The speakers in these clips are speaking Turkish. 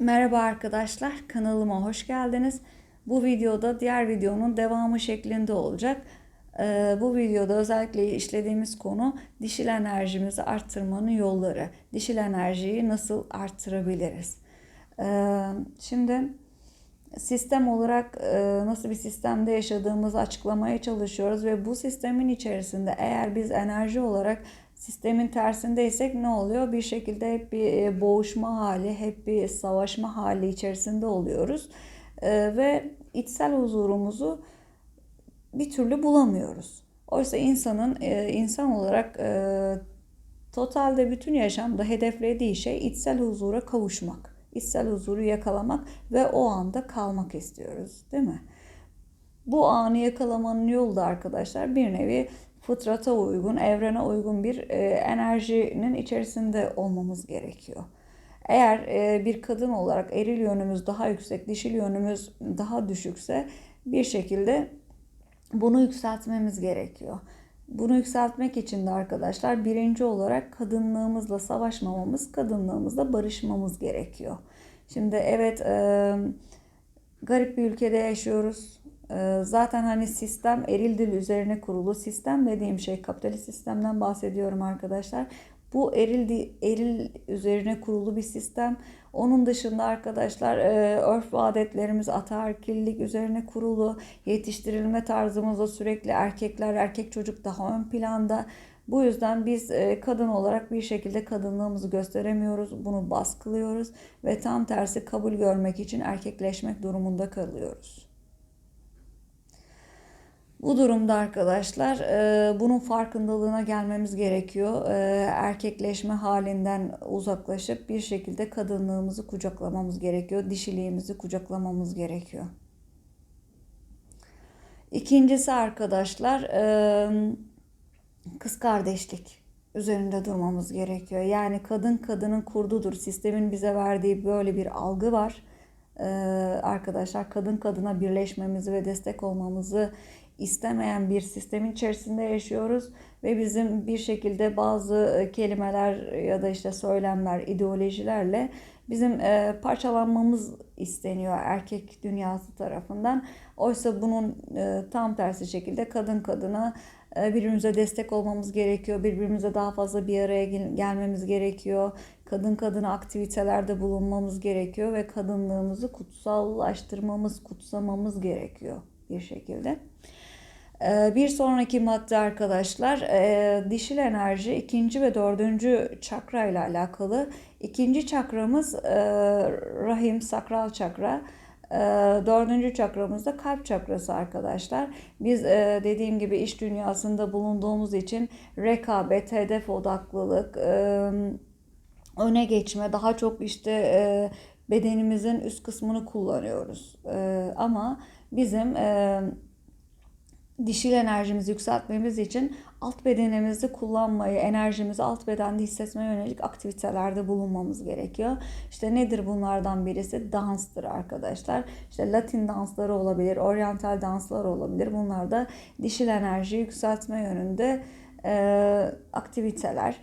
Merhaba arkadaşlar, kanalıma hoş geldiniz. Bu videoda diğer videonun devamı şeklinde olacak. Ee, bu videoda özellikle işlediğimiz konu dişil enerjimizi arttırmanın yolları. Dişil enerjiyi nasıl arttırabiliriz? Ee, şimdi sistem olarak e, nasıl bir sistemde yaşadığımızı açıklamaya çalışıyoruz ve bu sistemin içerisinde eğer biz enerji olarak sistemin tersindeysek ne oluyor? Bir şekilde hep bir e, boğuşma hali, hep bir savaşma hali içerisinde oluyoruz E, ve içsel huzurumuzu bir türlü bulamıyoruz. Oysa insanın e, insan olarak totalde bütün yaşamda hedeflediği şey içsel huzura kavuşmak içsel huzuru yakalamak ve o anda kalmak istiyoruz değil mi? Bu anı yakalamanın yolu da arkadaşlar bir nevi fıtrata uygun, evrene uygun bir e, enerjinin içerisinde olmamız gerekiyor. Eğer e, bir kadın olarak eril yönümüz daha yüksek, dişil yönümüz daha düşükse bir şekilde bunu yükseltmemiz gerekiyor. Bunu yükseltmek için de arkadaşlar birinci olarak kadınlığımızla savaşmamamız, kadınlığımızla barışmamız gerekiyor. Şimdi evet e, garip bir ülkede yaşıyoruz. E, zaten hani sistem eril dil üzerine kurulu. Sistem dediğim şey kapitalist sistemden bahsediyorum arkadaşlar. Bu eril, eril üzerine kurulu bir sistem. Onun dışında arkadaşlar e, örf ve adetlerimiz ataerkillik üzerine kurulu. Yetiştirilme tarzımızda sürekli erkekler, erkek çocuk daha ön planda. Bu yüzden biz e, kadın olarak bir şekilde kadınlığımızı gösteremiyoruz. Bunu baskılıyoruz ve tam tersi kabul görmek için erkekleşmek durumunda kalıyoruz. Bu durumda arkadaşlar e, bunun farkındalığına gelmemiz gerekiyor. E, erkekleşme halinden uzaklaşıp bir şekilde kadınlığımızı kucaklamamız gerekiyor. Dişiliğimizi kucaklamamız gerekiyor. İkincisi arkadaşlar e, kız kardeşlik üzerinde durmamız gerekiyor. Yani kadın kadının kurdudur. Sistemin bize verdiği böyle bir algı var. Arkadaşlar kadın kadına birleşmemizi ve destek olmamızı istemeyen bir sistemin içerisinde yaşıyoruz ve bizim bir şekilde bazı e, kelimeler ya da işte söylemler, ideolojilerle bizim e, parçalanmamız isteniyor erkek dünyası tarafından. Oysa bunun e, tam tersi şekilde kadın kadına birbirimize destek olmamız gerekiyor. Birbirimize daha fazla bir araya gelmemiz gerekiyor. Kadın kadına aktivitelerde bulunmamız gerekiyor ve kadınlığımızı kutsallaştırmamız, kutsamamız gerekiyor bir şekilde. Ee, bir sonraki madde arkadaşlar e, dişil enerji ikinci ve dördüncü çakra ile alakalı. İkinci çakramız e, rahim sakral çakra. E, dördüncü çakramız da kalp çakrası arkadaşlar. Biz dediğim gibi iş dünyasında bulunduğumuz için rekabet, hedef odaklılık, öne geçme, daha çok işte bedenimizin üst kısmını kullanıyoruz. Ama bizim dişil enerjimizi yükseltmemiz için alt bedenimizi kullanmayı, enerjimizi alt bedende hissetmeye yönelik aktivitelerde bulunmamız gerekiyor. İşte nedir bunlardan birisi? Danstır arkadaşlar. İşte Latin dansları olabilir, oryantal danslar olabilir. Bunlar da dişil enerjiyi yükseltme yönünde e, aktiviteler.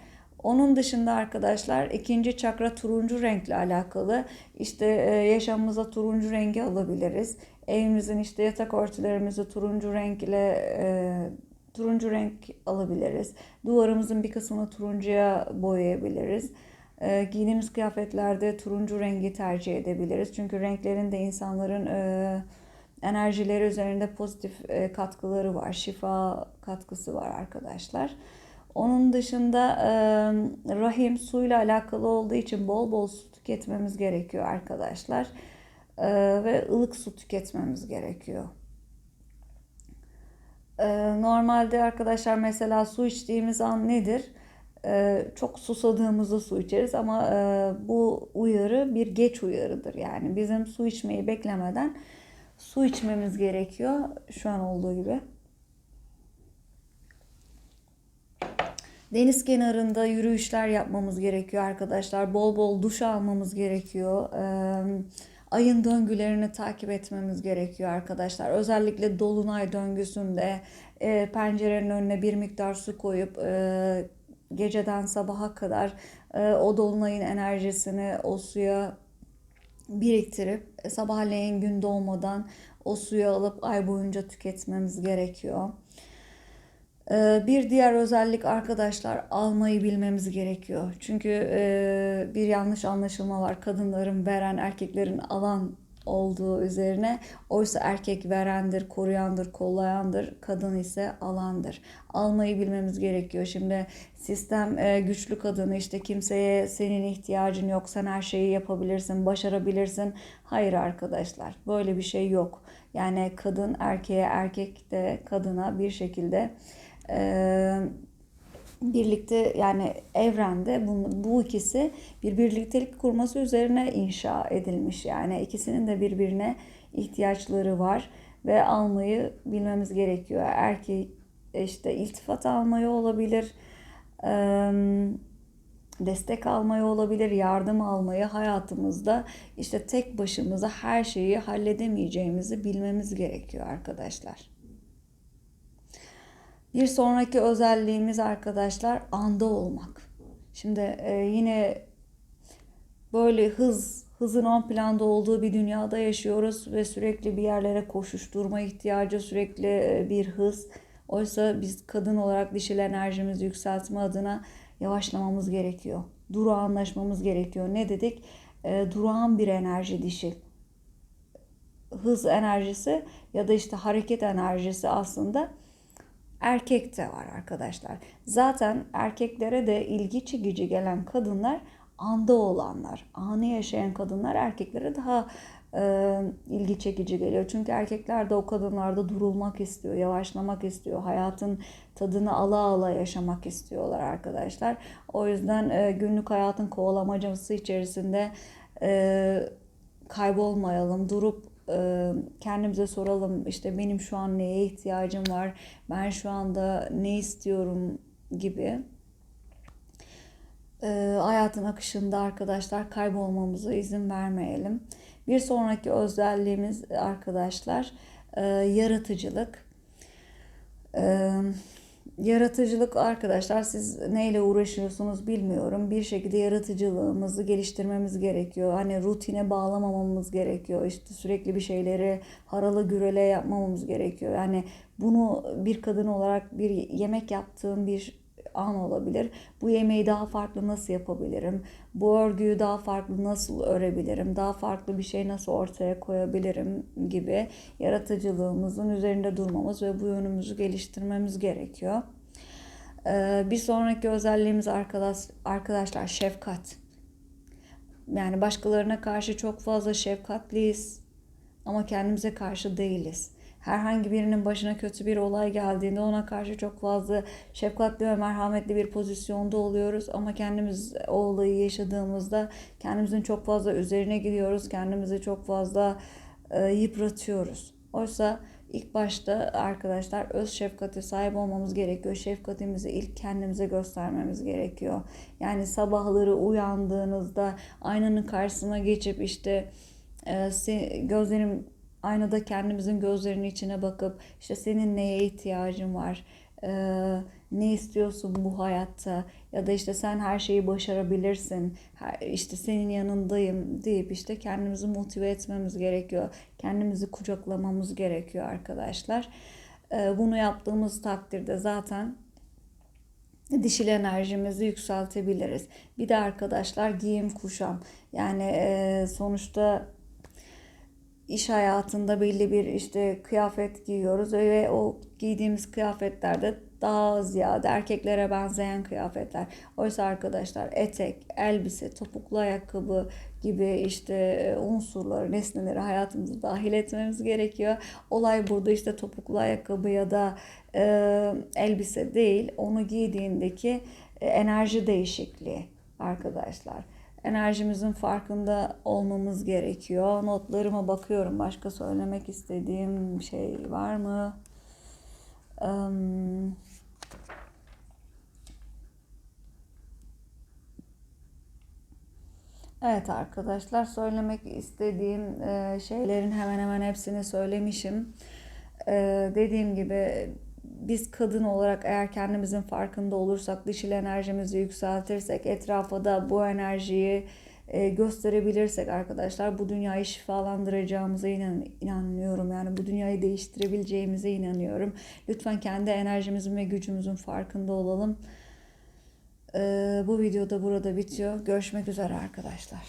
Onun dışında arkadaşlar ikinci çakra turuncu renkle alakalı. İşte e, yaşamımıza turuncu rengi alabiliriz. Evimizin işte yatak örtülerimizi turuncu renk ile e, turuncu renk alabiliriz. Duvarımızın bir kısmını turuncuya boyayabiliriz. E, giydiğimiz kıyafetlerde turuncu rengi tercih edebiliriz. Çünkü renklerin de insanların e, enerjileri üzerinde pozitif e, katkıları var. Şifa katkısı var arkadaşlar. Onun dışında e, rahim suyla alakalı olduğu için bol bol su tüketmemiz gerekiyor arkadaşlar. E, ve ılık su tüketmemiz gerekiyor. E, normalde arkadaşlar mesela su içtiğimiz an nedir? E, çok susadığımızda su içeriz ama e, bu uyarı bir geç uyarıdır. Yani bizim su içmeyi beklemeden su içmemiz gerekiyor şu an olduğu gibi. Deniz kenarında yürüyüşler yapmamız gerekiyor arkadaşlar. Bol bol duş almamız gerekiyor. Ayın döngülerini takip etmemiz gerekiyor arkadaşlar. Özellikle dolunay döngüsünde pencerenin önüne bir miktar su koyup geceden sabaha kadar o dolunayın enerjisini o suya biriktirip e, sabahleyin gün doğmadan o suyu alıp ay boyunca tüketmemiz gerekiyor. Ee, Bir diğer özellik arkadaşlar almayı bilmemiz gerekiyor. Çünkü e, bir yanlış anlaşılma var. Kadınların veren, erkeklerin alan olduğu üzerine. Oysa erkek verendir, koruyandır, kollayandır. Kadın ise alandır. Almayı bilmemiz gerekiyor. Şimdi sistem e, güçlü kadını işte kimseye senin ihtiyacın yok, sen her şeyi yapabilirsin, başarabilirsin. Hayır arkadaşlar, böyle bir şey yok. Yani kadın erkeğe, erkek de kadına bir şekilde e, birlikte yani evrende bu, bu ikisi bir birliktelik kurması üzerine inşa edilmiş. Yani ikisinin de birbirine ihtiyaçları var ve almayı bilmemiz gerekiyor. Erkek işte iltifat almayı olabilir, destek almayı olabilir, yardım almayı hayatımızda işte tek başımıza her şeyi halledemeyeceğimizi bilmemiz gerekiyor arkadaşlar. Bir sonraki özelliğimiz arkadaşlar anda olmak. Şimdi e, yine böyle hız hızın ön planda olduğu bir dünyada yaşıyoruz ve sürekli bir yerlere koşuşturma ihtiyacı, sürekli e, bir hız. Oysa biz kadın olarak dişil enerjimizi yükseltme adına yavaşlamamız gerekiyor. Durağanlaşmamız gerekiyor. Ne dedik? E, durağan bir enerji dişil. Hız enerjisi ya da işte hareket enerjisi aslında erkek de var arkadaşlar. Zaten erkeklere de ilgi çekici gelen kadınlar anda olanlar, anı yaşayan kadınlar erkeklere daha e, ilgi çekici geliyor. Çünkü erkekler de o kadınlarda durulmak istiyor, yavaşlamak istiyor, hayatın tadını ala ala yaşamak istiyorlar arkadaşlar. O yüzden e, günlük hayatın kovalamacası içerisinde e, kaybolmayalım, durup kendimize soralım işte benim şu an neye ihtiyacım var, ben şu anda ne istiyorum gibi. Hayatın akışında arkadaşlar kaybolmamıza izin vermeyelim. Bir sonraki özelliğimiz arkadaşlar e, yaratıcılık. Yaratıcılık arkadaşlar siz neyle uğraşıyorsunuz bilmiyorum. Bir şekilde yaratıcılığımızı geliştirmemiz gerekiyor. Hani rutine bağlamamamız gerekiyor. İşte sürekli bir şeyleri haralı gürele yapmamamız gerekiyor. Yani bunu bir kadın olarak bir yemek yaptığım bir an olabilir. Bu yemeği daha farklı nasıl yapabilirim? Bu örgüyü daha farklı nasıl örebilirim? Daha farklı bir şey nasıl ortaya koyabilirim gibi yaratıcılığımızın üzerinde durmamız ve bu yönümüzü geliştirmemiz gerekiyor. Ee, bir sonraki özelliğimiz arkadaş, arkadaşlar şefkat. Yani başkalarına karşı çok fazla şefkatliyiz ama kendimize karşı değiliz herhangi birinin başına kötü bir olay geldiğinde ona karşı çok fazla şefkatli ve merhametli bir pozisyonda oluyoruz ama kendimiz o olayı yaşadığımızda kendimizin çok fazla üzerine gidiyoruz. Kendimizi çok fazla e, yıpratıyoruz. Oysa ilk başta arkadaşlar öz şefkate sahip olmamız gerekiyor. Şefkatimizi ilk kendimize göstermemiz gerekiyor. Yani sabahları uyandığınızda aynanın karşısına geçip işte e, gözlerim aynada kendimizin gözlerinin içine bakıp işte senin neye ihtiyacın var, ee, ne istiyorsun bu hayatta ya da işte sen her şeyi başarabilirsin, işte senin yanındayım deyip işte kendimizi motive etmemiz gerekiyor. Kendimizi kucaklamamız gerekiyor arkadaşlar. Ee, bunu yaptığımız takdirde zaten dişil enerjimizi yükseltebiliriz. Bir de arkadaşlar giyim kuşam. Yani e, sonuçta iş hayatında belli bir işte kıyafet giyiyoruz ve o giydiğimiz kıyafetlerde daha ziyade erkeklere benzeyen kıyafetler. Oysa arkadaşlar etek, elbise, topuklu ayakkabı gibi işte e, unsurları, nesneleri hayatımıza dahil etmemiz gerekiyor. Olay burada işte topuklu ayakkabı ya da e, elbise değil, onu giydiğindeki e, enerji değişikliği arkadaşlar enerjimizin farkında olmamız gerekiyor. Notlarıma bakıyorum. Başka söylemek istediğim şey var mı? Um, Evet arkadaşlar söylemek istediğim e, şeylerin hemen hemen hepsini söylemişim. Ee, dediğim gibi biz kadın olarak eğer kendimizin farkında olursak, dişil enerjimizi yükseltirsek, etrafa da bu enerjiyi e, gösterebilirsek arkadaşlar bu dünyayı şifalandıracağımıza inan, inanıyorum. Yani bu dünyayı değiştirebileceğimize inanıyorum. Lütfen kendi enerjimizin ve gücümüzün farkında olalım. Ee, bu videoda burada bitiyor. Görüşmek üzere arkadaşlar.